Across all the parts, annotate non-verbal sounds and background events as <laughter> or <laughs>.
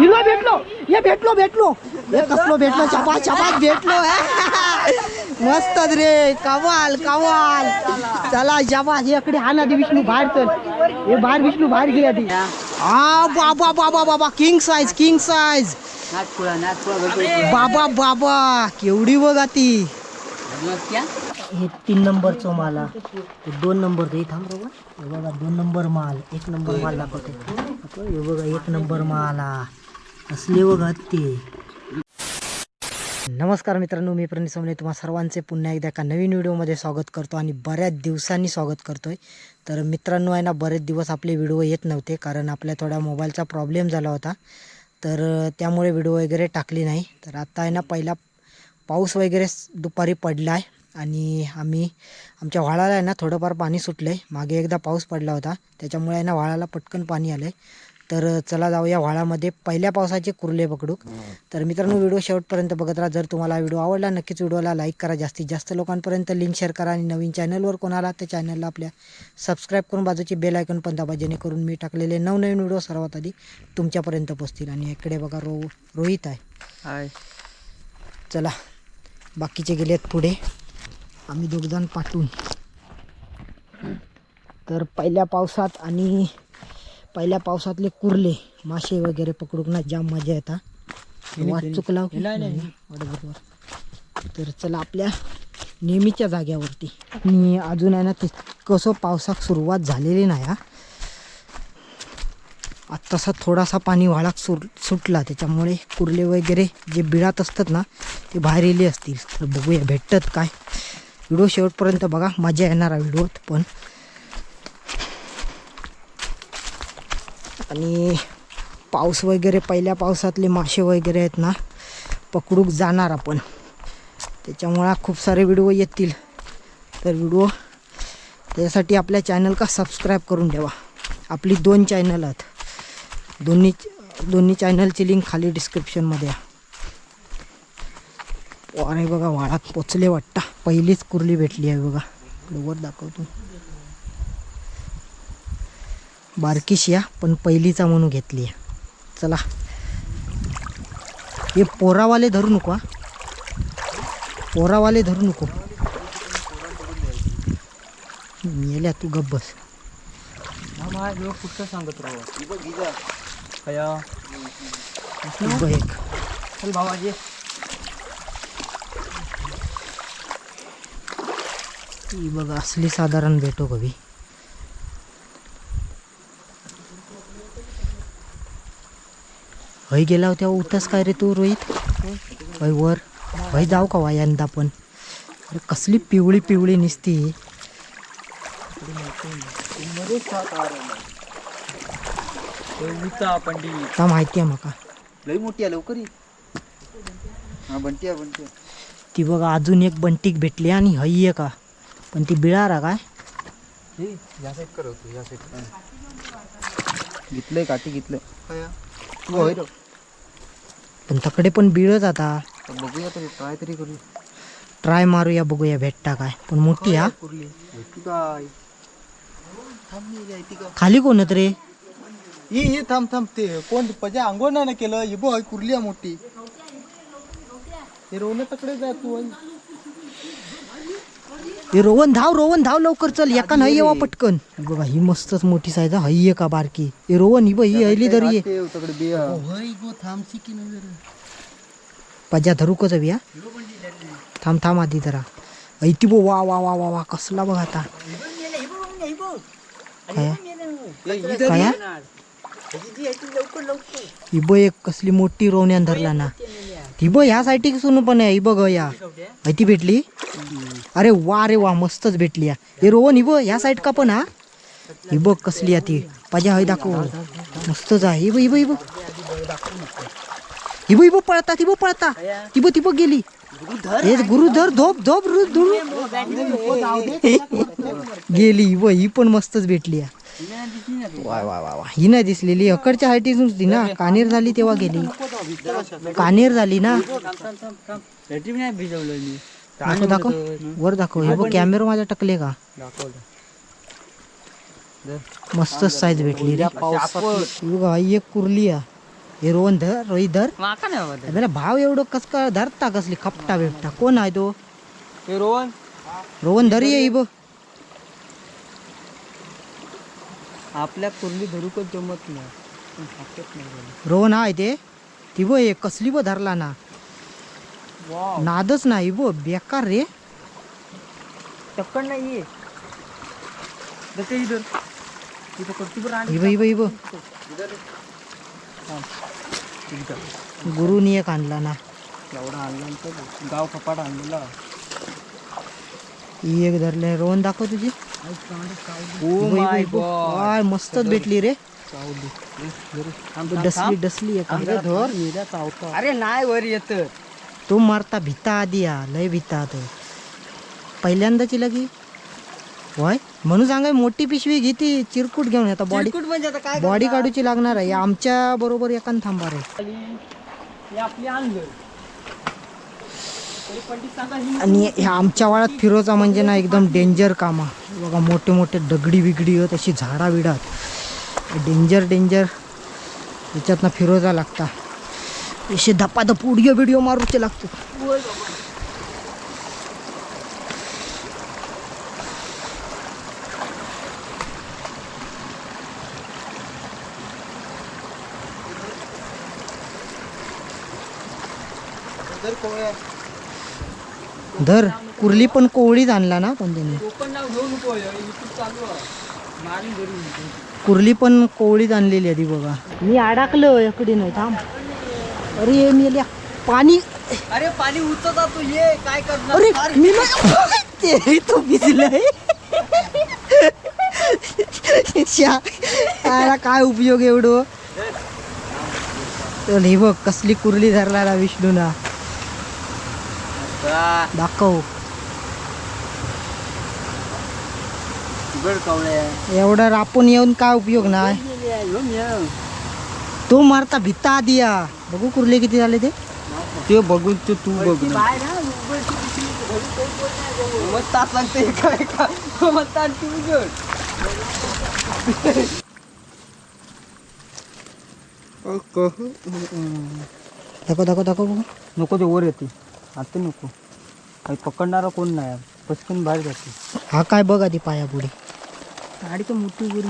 हिला भेटलो. हे भेटलो भेटलो. हे कसलो भेटलो? चपा चपात भेटलो. <laughs> मस्त रे. कवाल कवाल चला जबा इकडे हा ना विष्णू बाहेर चल. हे बाहेर विष्णू बाहेर घे आधी. हा बाबा बाबा बाबा. किंग साईज किंग साईज बाबा बाबा. केवढी बघा ती हे तीन नंबरचं माल दोन नंबर थांब बघा दोन नंबर माल. एक नंबर माल दाखवते दाखव, हे बघा एक नंबर माला असली असले बघा ते. नमस्कार मित्रांनो मी प्रणित सोमने तुम्हा सर्वांचे पुन्हा एकदा एका नवीन व्हिडिओमध्ये स्वागत करतो आणि बऱ्याच दिवसांनी स्वागत करतोय. तर मित्रांनो आहे ना बरेच दिवस आपले व्हिडिओ येत नव्हते कारण आपल्या थोडा मोबाईलचा प्रॉब्लेम झाला होता. तर त्यामुळे व्हिडिओ वगैरे टाकली नाही. तर आता आहे ना पहिला पाऊस वगैरे दुपारी पडला आहे आणि आम्ही आमच्या व्हाळाला आहे ना थोडंफार पाणी सुटलं आहे मागे एकदा पाऊस पडला होता. त्याच्यामुळे आहे ना व्हाळाला पटकन पाणी आलं आहे तर चला जाऊया व्हाळामध्ये पहिल्या पावसाचे कुर्ले पकडू तर मित्रांनो व्हिडिओ शेवटपर्यंत बघत राहा. जर तुम्हाला व्हिडिओ आवडला नक्कीच व्हिडिओला लाईक करा. जास्तीत जास्त लोकांपर्यंत लिंक शेअर करा. आणि नवीन चॅनलवर कोणाला त्या चॅनलला आपल्या सबस्क्राईब करून बाजूची बेल आयकॉन पण दाबा. जेणेकरून मी टाकलेले नवनवीन व्हिडिओ सर्वात आधी तुमच्यापर्यंत पोहोचतील. आणि इकडे बघा रो रोहित आहे. चला बाकीचे गेलेत पुढे. आम्ही दोघजण पाठवून. तर पहिल्या पावसात आणि पहिल्या पावसातले कुर्ले मासे वगैरे पकडून ना जाम मजा येतात वाट चुकला? बरोबर. तर चला आपल्या नेहमीच्या जाग्यावरती. आणि अजून आहे ना ते कसं पावसाक सुरुवात झालेली नाही हा. आत्तासा थोडासा पाणी वाळाक सुट सुटला. त्याच्यामुळे कुर्ले वगैरे जे बिळात असतात ना ते बाहेर येले असतील. तर बघूया भेटतात काय? व्हिडिओ शेवटपर्यंत बघा मजा येणार आहे व्हिडिओत पण. आणि पाऊस वगैरे पहिल्या पावसातले मासे वगैरे आहेत ना पकडूक जाणार आपण. त्याच्यामुळे खूप सारे व्हिडिओ येतील. तर व्हिडिओ त्यासाठी आपल्या चॅनल का सबस्क्राईब करून ठेवा. आपली दोन चॅनल आहेत. दोन्ही दोन्ही चॅनलची लिंक खाली डिस्क्रिप्शनमध्ये आहे. अरे बघा वाळात पोचले वाटता. पहिलीच कुर्ली भेटली आहे बघा. वर दाखवतो. बारकीशी या पण पहिलीचा म्हणून घेतली आहे. चला. हे पोरावाले धरू नको. पोरावाले धरू नको. मेल्या तू गप्प बस. कुठं सांगत राहा. एक. ही बघा असली साधारण भेटो कवी. हय गेला होत्या उतस काय रे तू रोहित? हय वर. हय जाऊ का वा यंदा पण? अरे कसली पिवळी पिवळी निसती. का माहिती आहे माका. लई मोठी आहे लवकर. हा बंटी आहे बंटी. ती बघा अजून एक बंटीक भेटली आणि हय आहे का? पण ती बिळारा काय? हे, या साईड कर होतो या साईड घेतलंय काठी घेतलंय. तू होय रे. पण तकडे पण बिळच आता. तर बघूया तरी ट्राय तरी करू ट्राय मारूया बघूया भेटता काय. पण मोठी हा. काय? ती खाली कोणत रे? ही ही थांब थांब ते कोण पजा आंघोळ नाही ना केलं? ही बघ कुर्ली आहे मोठी. हे रोवलं तकडे जा तू हे रोवन धाव रोवन धाव लवकर चल. एका नाही येवा पटकन. ही बघा ही मस्तच मोठी साईज हा. ही आहे का बारकी हे रोवन ही बघ ही हयली तरी आहे बिया? पजा धरू का जाऊया थांब थांब आधी जरा. ऐती बो वा वा वा वा वा कसला बघ आता. काय? काय? ही बघ एक कसली मोठी रोवण्यान धरला ना. ती बघ ह्या साईटी सुन पण आहे ही बघ या. ऐती भेटली. अरे वा रे वा मस्तच भेटली या. हे रोवन ही बघ ह्या साईड का पण हा? ही बघ कसली आहे ती. पाजा हय दाखव. मस्तच आहे. ही बघ ही बघ ही बघ. ही बघ ही बघ पळता ती बघ पळता. ती बघ ती बघ गेली. हे गुरुधर धोप धोप <laughs> गेली ही बघ ही पण मस्तच भेटली आहे वा वा वा वा ही नाही दिसलेली. अकडच्या हायटी नुसती ना. कानेर झाली तेव्हा गेली. कानेर झाली ना. दाखव दाखव. वर दाखव. हे बघ कॅमेरा माझ्या टकले का? मस्तच साईज भेटली रे ही बघा एक कुर्ली आहे हे रोहन धर रोहित धर. भाव एवढं कस का धरता कसली? खपटा बिपटा कोण आहे तो? हे रोहन? रोहन धर ये इब आपल्या कुर्ली धरूकच जमत नाही. पण. रोहन आहे ते ती बो हे कसली बो धरला ना. वाव. नादच नाही बो बेकार रे. टक्कन नाही ये जसे इधर इथं करती बरं आणि इब इब इब. गुरुनी एक आणला ना. एवढा आणला गाव कपाट आणलेला. ही एक धरले रोहन दाखव तुझी. Oh my. गॉड मस्तच भेटली रे डसली डसली अरे नाही वर येत तो मारता भिता आधी या लय भिता तो पहिल्यांदाची लगी वय म्हणून सांगाय मोठी पिशवी घेती चिरकुट घेऊन येता बॉडी म्हणजे आता काय बॉडी काढूची लागणार आहे आमच्या बरोबर एकान थांबा रे आपली ही आणि ह्या आमच्या वाळात फिरोचा म्हणजे ना एकदम डेंजर कामा बघा मोठे मोठे दगडी बिगडी होत अशी झाडा बिडात डेंजर डेंजर याच्यातनं फिरोजा लागता. असे धपाधप उडिओ बिडिओ मारूचे लागतात जर कोवळ्या धर कुर्ली पण कोवळीच आणला ना पण त्यांनी. कुर्ली पण कोवळीच आणलेली ती बघा. मी अडकलो इकडे नाही थांब. अरे मी आल्या. पाणी. अरे पाणी उचलता तू ये काय करणार? अरे मी ते तो भिजलंय श्या, याला काय उपयोग एवढं? हे बघ कसली कुर्ली धरला ना विष्णू ना बा, दाखव. एवढा रापून येऊन काय उपयोग नाही. तो मारता भित्ता आधी या बघू कुर्ले किती झाले ते. ते बघून ते तू बघ मग तास लागते काय का मग तास तू उघड दाखव दाखव दाखव बघू. नको ते वर येते. आता नको. काही पकडणारा कोण नाही पटकन बाहेर जाते. हा काय बघ आधी पाया पुढे गाडी तर मोठी वरी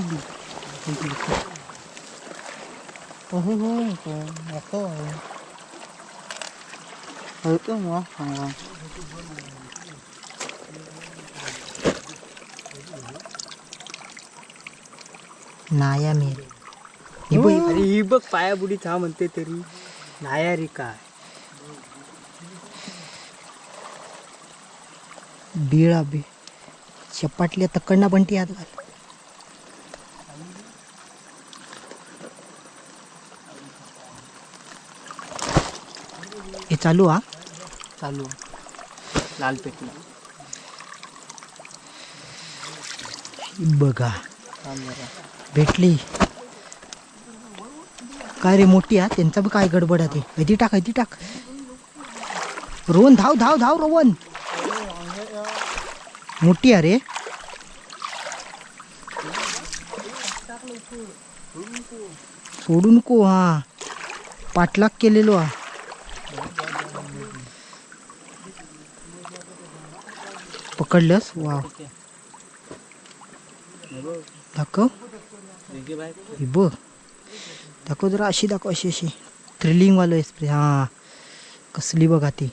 नाया मी. हे बघ अरे ही बघ पायाबुडी था म्हणते तरी. नाया रे काय? बिळा बी. चपाटल्या तकडना ती आत घाल. हे चालू हा. चालू. लाल पेटला बघा. भेटली. काय रे मोठी हा? त्यांचा बी काय गडबड आहे ते? टाक हदी टाक. रोहन धाव धाव धाव रोहन. आहे रे सोडू नको हा। पाठलाग केलेलो हा। पकडलंस वा दाखव बघ दाखव जरा अशी दाखव अशी अशी। थ्रिलिंगवालं स्प्रे हा। कसली बघा ती।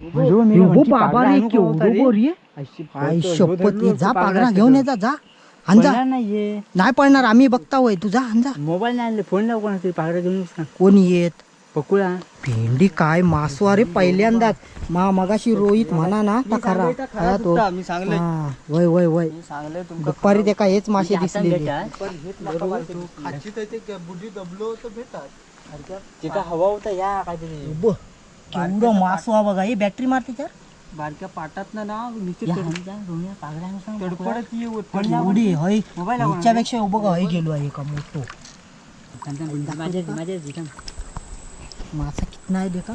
बाबा रे केवढं बोर ये आई शपथ जा पागरा घेऊन ये जा जा अंजा नाहीये नाही पडणार आम्ही बघता होय तू जा अंजा मोबाईल नाही आणले फोन लाव कोणाचे पागडा घेऊन सांग कोण येत? पकुळा। भेंडी काय मासू अरे पहिल्यांदाच। मा मगाशी रोहित म्हणा ना ता खरा। खरा तो। मी सांगले। हा, वय वय वय। सांगले दुपारी ते काय हेच मासे बुडी दबलो तर भेटतात. हवा होता या काहीतरी. ब केवढं मासू हा बघा हे बॅटरी मारते त्यार बारक्या पाटात ना ना नीचे तडपडत ये वर. एवढी हय. याच्यापेक्षा बघा हय गेलो आहे का मोठो. मासा कितना आहे देखा?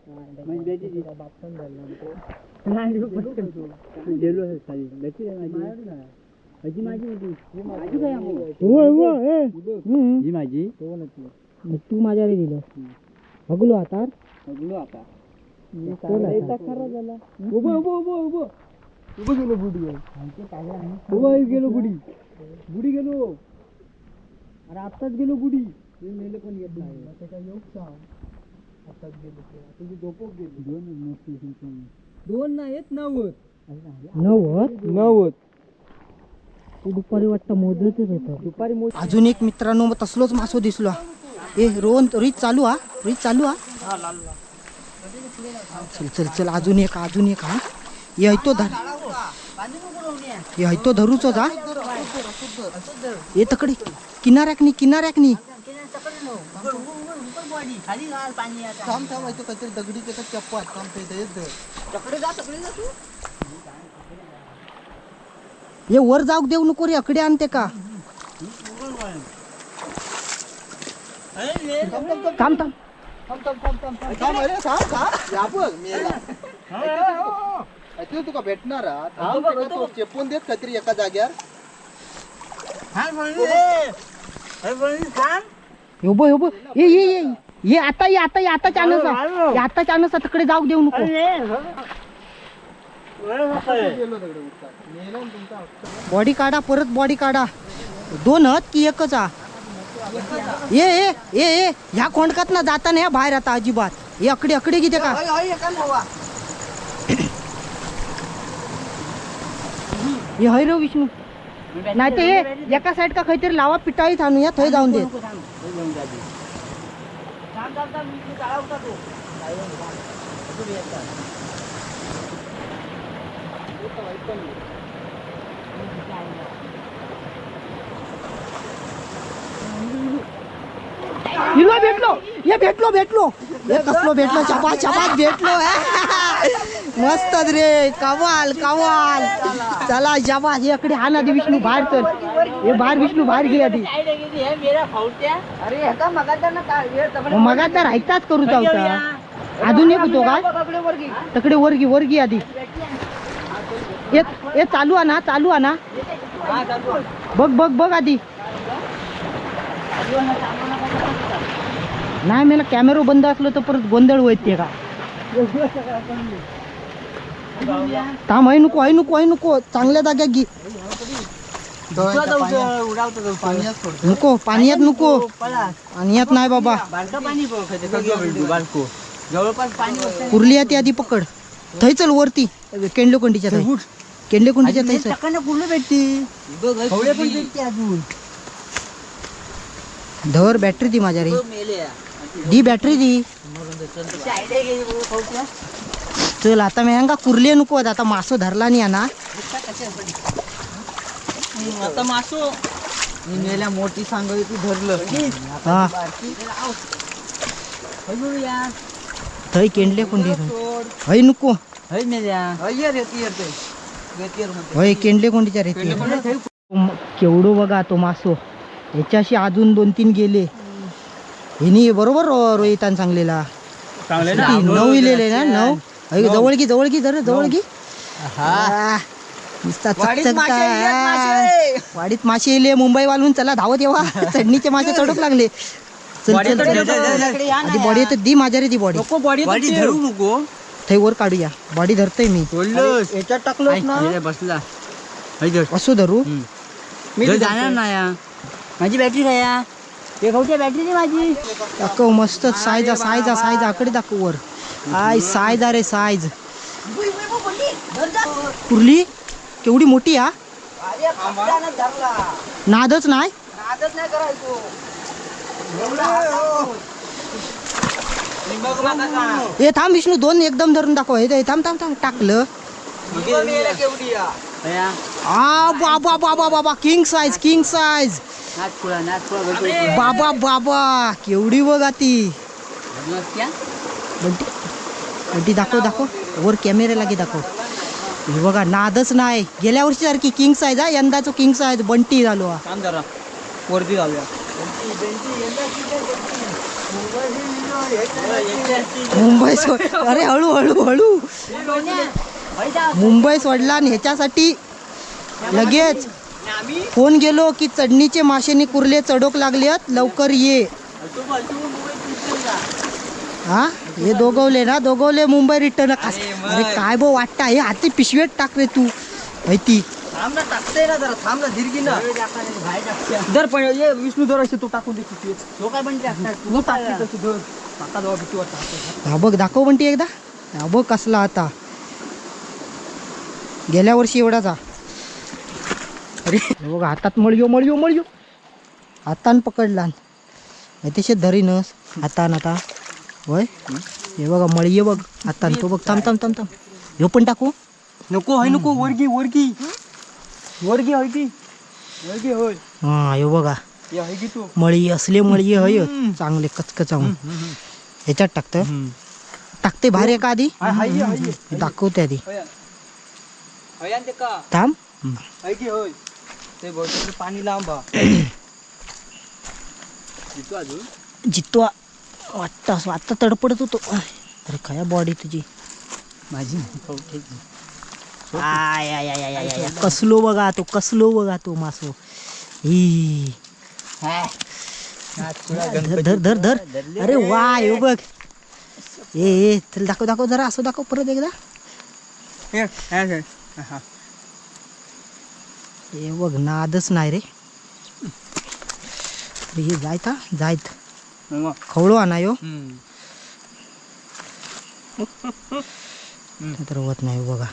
ही माझी तू माझ्या रे दिलं बघलो आता बघलो आता उभं उभं उभं उभं उभं गेलो बुडी उभं गेलो बुडी बुडी गेलो अरे आत्ताच गेलो बुडी मेले पण येत नाही. त्याचा काय सांग गेलो. तुझी गेली. दोन दोन नाही येत नव्वद. नव्वद? नव्वद. तू दुपारी वाटतं मोजतच होतं. दुपारी अजून एक मित्रांनो मग तसलोच मासो दिसलो. हा. ए रोहन रीच चालू हा? रीच चालू हा? चल चल चल अजून एक अजून एक हा? ये तो धर. ये तो धरूच होता ये तकडे. थांब थांब इथं काहीतरी दगडी त्याचा चप्पा थांब ते इथं येत. धर. ये वर जाऊ देऊ नको रे अकडे आणते का. थांब थांब. थांब अरे थांब थांब. या बघ मेला ऐकलं तुका भेटणार हा? थांब तो चेपून देत काहीतरी एका जाग्यावर यो बो यो बो ये ये ये ये आता ये आता ये आता चानस ये आता चानस तिकडे जाऊ देऊ नको. बॉडी काढा परत बॉडी काढा. दोन हत की एकच हा. ये ये ये ये. ह्या कोंडकात ना जाता नाही हा बाहेर आता अजिबात. हे अकडे अकडे किती का? हे हय रे विष्णू. नाही ते हे एका साईड का काहीतरी लावा पिटाळीत आणूया थंय जाऊन दे. हिरवा भेटलो. हे भेटलो भेटलो. हे कसलो भेटलो? चपात चपात भेटलो. <laughs> मस्त रे कवाल कवाल चला जबा हे इकडे हा ना विष्णू बाहेर तर हे बाहेर विष्णू बाहेर घे आधी. मगात राहताच करू होता अजून एक होतो का? तकडे वरगी वरगी आधी. ये ये चालू आहे ना चालू आहे ना बघ बघ बघ आधी. नाही मला कॅमेरा बंद असलो तर परत गोंधळ होत ते का थांब आहे नको आहे नको आहे नको. चांगल्या जाग्यात घे. नको पाण्यात नको. पाण्यात नाही बाबा. कुर्ली आहे ती आधी पकड. थंय चल वरती. केंडलोकोंडीच्या थंय केंडलोकोंडीच्या थंय चल धर बॅटरी दी माझ्या रे. दी बॅटरी दी चल आता मी का कुर्ले नको आहेत. आता मासो धरला नाही ना आता मासो. मेल्या मोठी सांगवी तू धरलं. हा. थंय केंडले कोंडी हय नको. होय केंडले कोंडीच्या रे ते. केवढो बघा तो मासो. याच्याशी अजून दोन तीन गेले. हिनी बरोबर रो- रोहितान सांगलेला? नऊ इलेले ना नऊ? अय, जवळ घे जवळ घे जरा जवळ आ, नुसता. वाडीत मासे येले मुंबई वालून चला धावत येवा. <laughs> चढणीचे मासे चढूक लागले. बॉडी येत दी माझ्या रे ती बॉडी बॉडी धरू नको. थै वर काढूया. बॉडी धरतोय मी. याच्यात टाकलो ना. बसला. असो धरू? मी जाणार ना माझी बॅटरी काय ते खाऊच्या बॅटरी नाही माझी. दाखव मस्त. सायजा सायजा सायजा आकडे दाखव वर. आय सायजा रे सायज कुर्ली केवढी मोठी हा नादच नाही? हे थांब विष्णू दोन एकदम धरून दाखव. हे थांब थांब थांब टाकलं. आ बाबा बाबा बाबा किंग साईज किंग साईज. बाबा बाबा केवढी बघ ती बंटी बंटी दाखव दाखव. वर कॅमेरा लागे दाखव. हे बघा नादच नाही. गेल्या वर्षी सारखी किंग साईज हा. यंदाचं किंग साईज बंटी झालो हा. जरा. वरती जाऊया. मुंबई सोड अरे हळू हळू हळू. मुंबई सोडला आणि ह्याच्यासाठी लगेच फोन गेलो की चढणीचे माशेनी कुर्ले चढोक लागलेत लवकर ये. हा? हे दोघवले ना दोघवले मुंबई रिटर्न अरे काय बो वाटतं हे हाती पिशवेत टाक रे तू. माहिती थांब ना टाकते ना जरा थांब ना धीरगी ना. दर पण ये विष्णू दर असे तू टाकून दे किती तो काय म्हणते तू टाकते तशी धर. टाका जावा भीती वाटतं हा बघ दाखव म्हणते एकदा. हा बघ कसला आता. गेल्या वर्षी एवढाचा अरे हे बघ हातात मळयो मळयो मळयो. हातान पकडला तसे धरीनस. हातान आता. होय? हे बघा मळये बघ. हातान तो बघ. थांब थांब थांब थांब. ह्यो पण टाकू? नको हाय नको. वरगी वरगी. वरगी होय की? वरगी होय. हा बघा. ये की तू? मळी असले मळी हय. चांगले कचकचावून. ह्याच्यात टाकतं? टाकते भारी का आधी ये, ये. दाखवते आधी. थांब. पाणी लांब हा. <coughs> जितवा वाटतं असं आता तडपडत होतो. अरे काय बॉडी तुझी? माझी आय, आय, आय, आय, आय, आय. कसलो बघा तो कसलो बघा तो मासो. ही. धर धर धर धर. अरे वा हे बघ. ए चल दाखव दाखव जरा असं दाखव परत एकदा. हे, हे, हे. हा. हे. बघ नादच नाही रे. हे जायत जायत. खवळो आणा यो हम्म. तर होत नाही बघा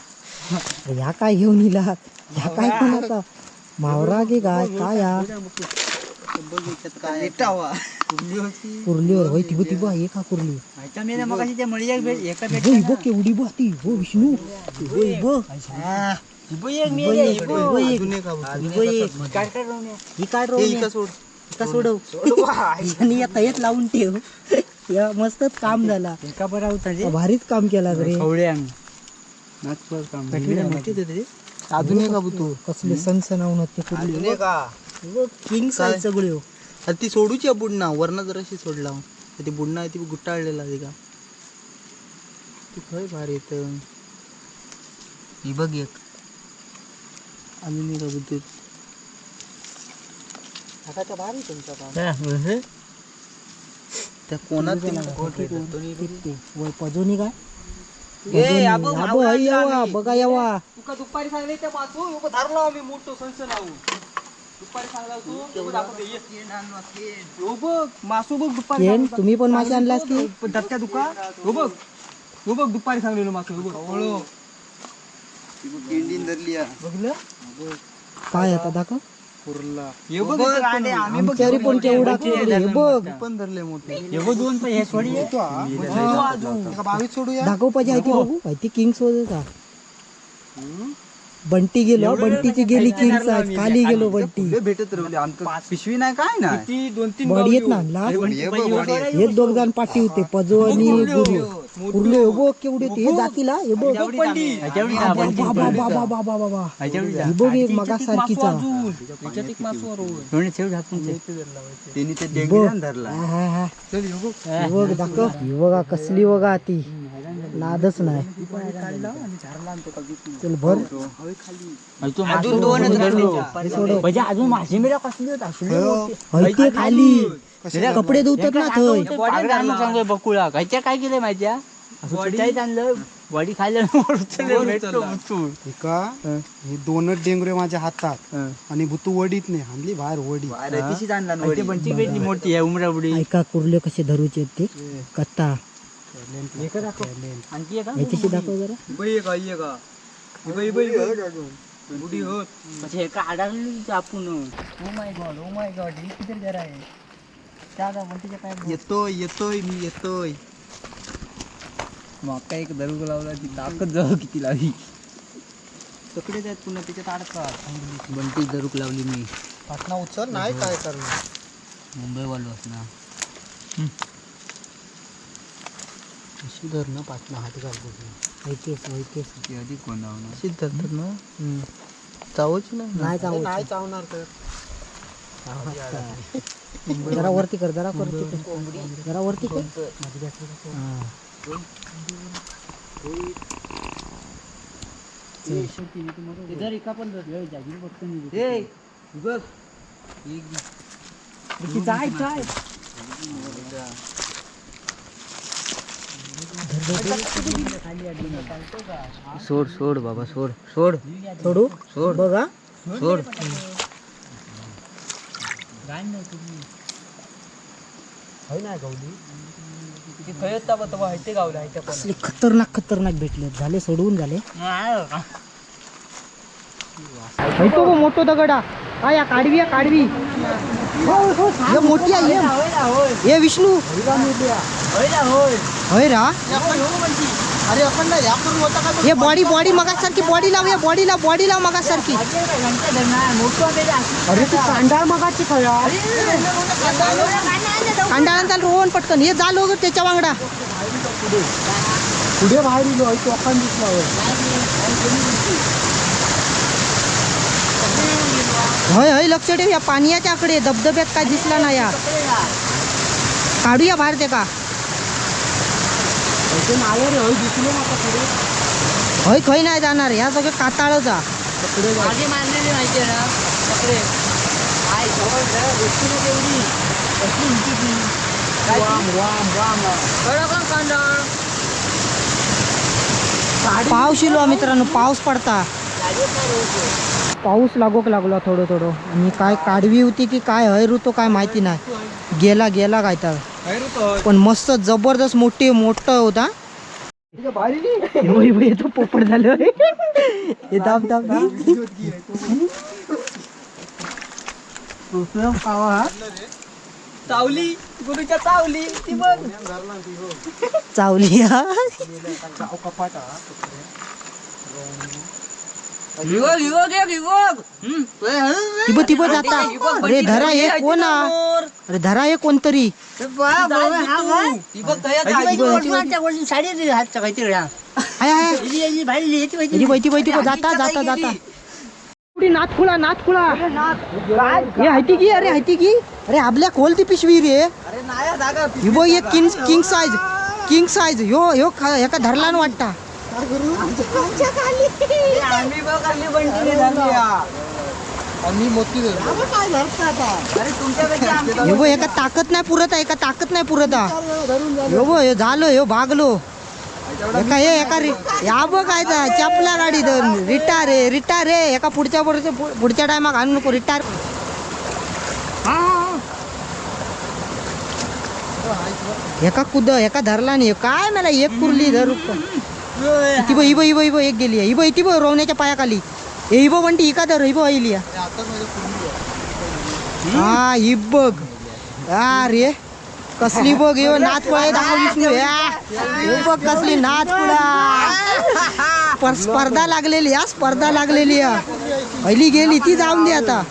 ह्या काय घेऊन इला ह्या काय कोणाचा मावरा की काय काय हा होती? कुर्लीवर होय कुर्ली हो इबो केवढी बा ती हो विष्णू इबो इबो. इबो एक, इबो एक, इबो. एक. काय काय? ही हे सोड. इका सोडव. आणि या तयत लावून ठेव. या मस्तच काम झाला. एका बरा होता. भारीच काम केला रे. खवळे आम्ही. नाचवर काम. अजून हवं तू. कसले सनसनावून ते कुर्ली किंग साईज सगळे हो. ती सोडूची बुडणा. वरनं जराशी सोडला. ती बुडणा ती गुट्टाळलेला आहे का? ती खय भारी येत ही बघ एक. अजून एक बुद्धी त्या कोणात ते किती? वय पजोनी काय? ए, पजोनी. आबो, आबो, आबो, आई यावा आम्ही. बघा यावा. तुका दुपारी सांगले त्या मासू उभं धरलो आम्ही मोठं संच लावून. दुपारी सांगला तू? उभं दाखवते, ये. हो बघ मासू बघ दुपारी केन सांगला. तुम्ही पण मासे आणलास की? पण धक्क्या दुका? हो बघ. हो बघ दुपारी सांगलेलो मासू हो बघ. धरली बघलं काय आता दाखव. हे बघ इथं आले, आम्ही बघ पण केवढा कुर्ली हे बघ. पण धरले मोठे. हे बघ दोन पण हे सोडी आहे. बावीस सोडूया. दाखव पाहिजे आहे ती बघू. आहे ती किंग सोडचा बंटी गेलो बंटीची गेली किंग साईज खाली गेलो बंटी. भेटत राहिली? आमचं पिशवी नाही काय ना किती दोन तीन बॉडी येत ना हे दोघ जण पाठी होते पजो आणि गुरु. कुर्ले हे केवढे ते हे जातीला? हे बघ. बाबा बाबा बाबा बाबा बाबा. हे बघ एक मगा सारखीचा ते धरला. बघ दाखव. हे बघा कसली बघा ती. नादच नाही. चल भर. अजून दोन म्हणजे अजून माझी मिळा कसली होत? असली खाली. कपडे धुतात ना थंय. बकुळा कायच्या काय केलंय माहितीया? असं आणलं बॉडी खायला <laughs> एका हे. दोनच डेंगरे माझ्या हातात. आणि भुतू वडीत नाही. हाणली बाहेर वडी. तिशीच आणला मोठी आहे उमरा उडी ऐका कुर्ले कसे धरूचे आहेत ते? कत्ता. आणखी एक याच्याशी दाखव जरा बुडी होत म्हणजे एका अडकली आपण oh my God oh my God हे। किती जरा आहे त्या बंटीच्या काय येतोय येतोय मी येतोय माका एक दरुग लावला ती ताकद जाऊ किती लावी। तकडेच आहेत पुन्हा त्याच्यात अडका बंटी दरुक लावली मी। पाटणा उचल नाही काय करणार मुंबई वालो असणार अशी धर ना पाटणा हात घालतो ऐकेस ऐकेस. ती अधिक कोण लावणार अशीच धरतात ना हम्म. चावची ना? नाही चांगलं नाही चावणार तर. जरा वरती कर जरा वरती कर. जरा वरती कर. हा. जाय जाय. सोड सोड बाबा सोड सोड. सोडू? सोड. बघा. सोड. असले खतरनाक खतरनाक भेटले झाले सोडवून झाले. तो गो मोठो दगडा हा. या काढवी या काढवी. हे मोठी आहे हे. हे विष्णू. होय रा अरे आपण ना या करून होता का हे बॉडी बॉडी मगासारखी बॉडी लाव या बॉडी लाव बॉडी लाव मगासारखी. अरे तू कांडाळ मगाची कांडाळांचा रोहन पटकन. हे झालो त्याच्या वांगडा. पुढे. बाहेर तो आपण दिसला होय. हय हय लक्ष ठेव या पाण्याच्या आकडे धबधब्यात काय दिसला ना या काढूया बाहेर ते का? हय खय नाही जाणार ह्या सगळं काताळचा पाऊस इलो मित्रांनो पाऊस पडता. पाऊस लागोक लागला थोडं थोडं. आणि काय काढवी होती की काय हय ऋतू काय माहिती नाही. गेला गेला काय तर पण मस्त जबरदस्त मोठी मोठं होता तो पोपट झालं. हे दाब दाब दाब. चावली गुरुच्या चावली ती बघ चावली हा विवग विवग एक विवग तिब तिब जाता. अरे धरा हे कोण? अरे धरा हे कोणतरी बाई जाता जाता जाता. पुढे नाथ खुळा नाथ खुळा. हे हायती की अरे हायती की? अरे आपल्या खोल ती पिशवी रे. अरे नाया जागा ही एक king king size king size ह्यो ह्यो ह्याका धरला ना वाटता आम्ही बघ आम्ही बंटीने धरली आम्ही मोठी धर अरे तुमच्यापैकी आमची हे बघ एका ताकद नाही पुरत आहे एका ताकद नाही पुरत आहे. बघ ह्यो झालं ह्यो भागलो. एका हे एका रि- या बघ काय चपला गाडी धर. रिटार रे रिटार रे एका पुढच्या पुढच्या पुढच्या टायमाक आणू नको रिटार एका कुद एका धरला नाही. काय मला एक कुरली धर? ती बघ इब इब इब एक गेली इब ती बघ रोवण्याच्या पायाखाली. ए इब म्हणते इका धर इब आईली हा ही बघ. अरे कसली बघ यो नाथ पळे विष्णू. या हे बघ कसली पुढा. पर स्पर्धा लागलेली या स्पर्धा लागलेली या पहिली गेली ती जाऊन दे आता.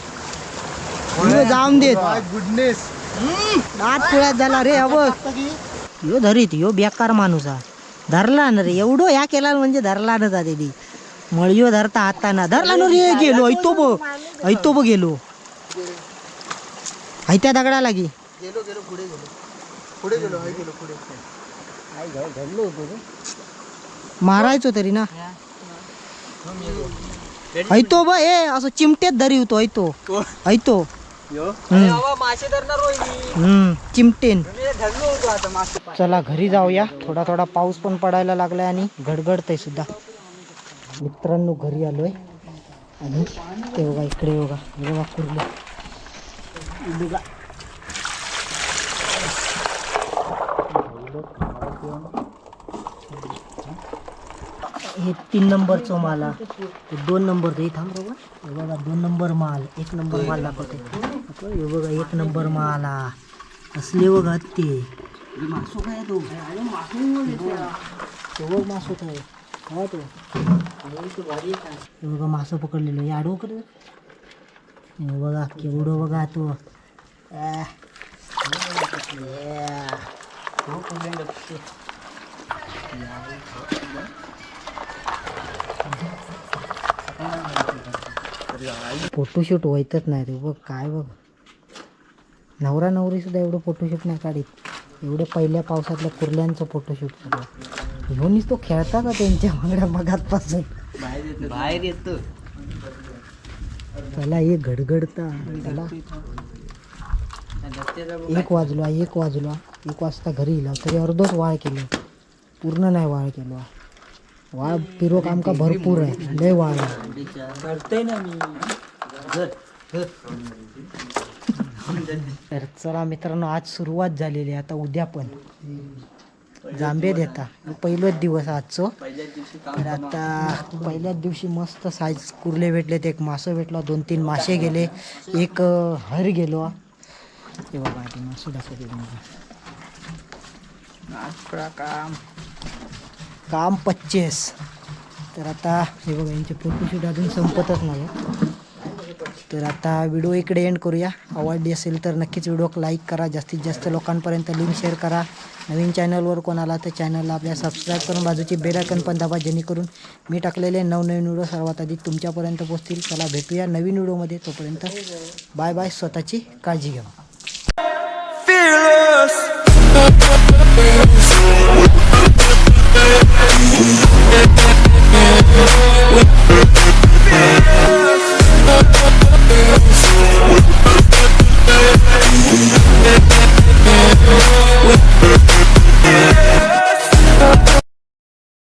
यो जाऊन देत गुडनेस नाथ पुळ्यात झाला रे हा बघ. यो धरीत यो बेकार माणूस हा. धरला ना रे एवढं ह्या केला म्हणजे धरला ना दिदी. मळयो धरता हाताना. धरला ना रे गेलो ऐतो बघ ऐतो बघ गेलो. ऐत्या दगडा लागी. गेलो गेलो पुढे गेलो. पुढे गेलो हाय गेलो पुढे. मारायचो तरी ना. ऐतो ब ए असं चिमटेत धरी होतो ऐतो. ऐतो. चिमटेन. मी धरलो होतो आता मासे चला घरी जाऊया. थोडा थोडा पाऊस पण पडायला लागलाय आणि गडगडतंय सुद्धा. मित्रांनो घरी आलोय. आणि ते बघा इकडे बघा. बघा कुर्ले. हे तीन नंबरचं माल हा. दोन नंबरचं हे थांब बघा हे बघा दोन नंबर माल एक नंबर माल दाखवते हे बघा एक नंबर माल हा. असले बघा ते मासू काय तो? तेव्हा मास हा तो. हे बघा मासं पकडलेलं हे आडवं कर. हे बघा केवढं बघा तो. Yeah. फोटोशूट व्हायचंच नाही ते बघ काय बघ. नवरा नवरी सुद्धा एवढं फोटोशूट नाही काढीत. एवढे पहिल्या पावसातल्या कुर्ल्यांचं फोटोशूट सगळं घेऊनच तो खेळता का त्यांच्या मागड्या मगातपासून? बाहेर येतो. त्याला एक घडघडता. त्याला एक वाजलो एक वाजलो. एक वाजता घरी येलो तरी अर्धच वाळ केलो. पूर्ण नाही वाळ केलो. वाळ पिरो आमका भरपूर आहे लय वाळ आहे करतोय ना मी। तर चला मित्रांनो आज सुरुवात झालेली आहे. आता उद्या पण. जांबे देता. पहिलाच दिवस आजचो. तर आता पहिल्याच दिवशी मस्त साईज कुर्ले भेटलेत. एक मासं भेटला दोन तीन मासे गेले. एक हर गेलो. हे बघा ते मासं दाखवते तुम्हाला काम काम पच्चीस. तर आता हे बघा यांचे फोटोशूट अजून संपतच नाही तर आता व्हिडिओ इकडे एंड करूया. आवडली असेल तर नक्कीच व्हिडिओ लाईक करा. जास्तीत जास्त लोकांपर्यंत लिंक शेअर करा. नवीन चॅनलवर कोणाला तर चॅनलला आपल्या सबस्क्राईब करून बाजूची बेलायकन पण दाबा जेणेकरून मी टाकलेले नवनवीन व्हिडिओ सर्वात आधी तुमच्यापर्यंत पोहोचतील. चला भेटूया नवीन व्हिडिओमध्ये तोपर्यंत बाय बाय स्वतःची काळजी घ्या. Yeah.